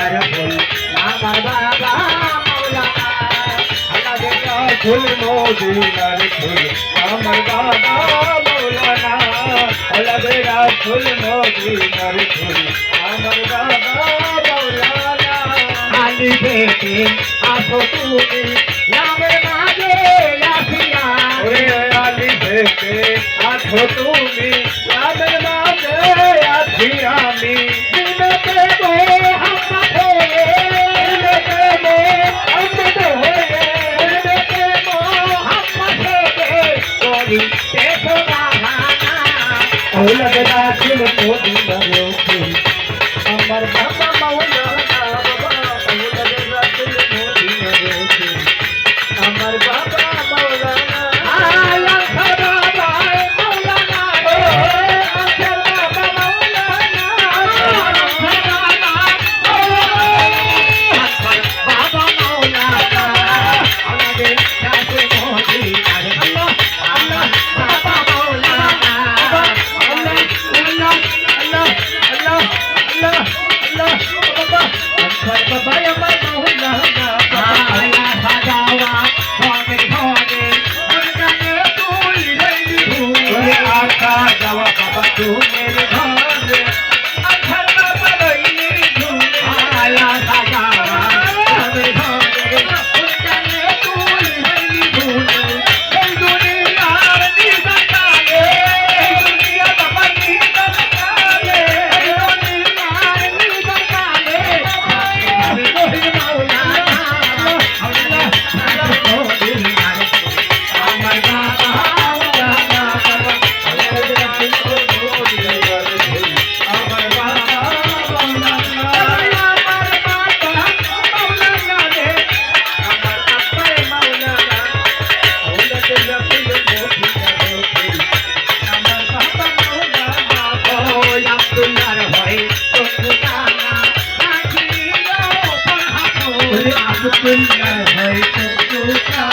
ফুল আমার বাবা ফুল মৌলার ফুল আমার বাবা মৌলানা অলবেরা ফুল মৌলার ফুল আমার বাবা মৌলানা আলি বেটি আসো তুমি। I'm not a কন্যা তো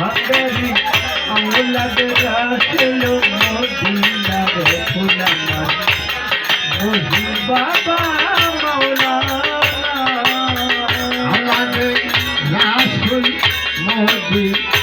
ভাগারি আমলাদ রাসল মদিনার ফুলামা বহি বাবা মৌলানা আমার রাসল মদিনা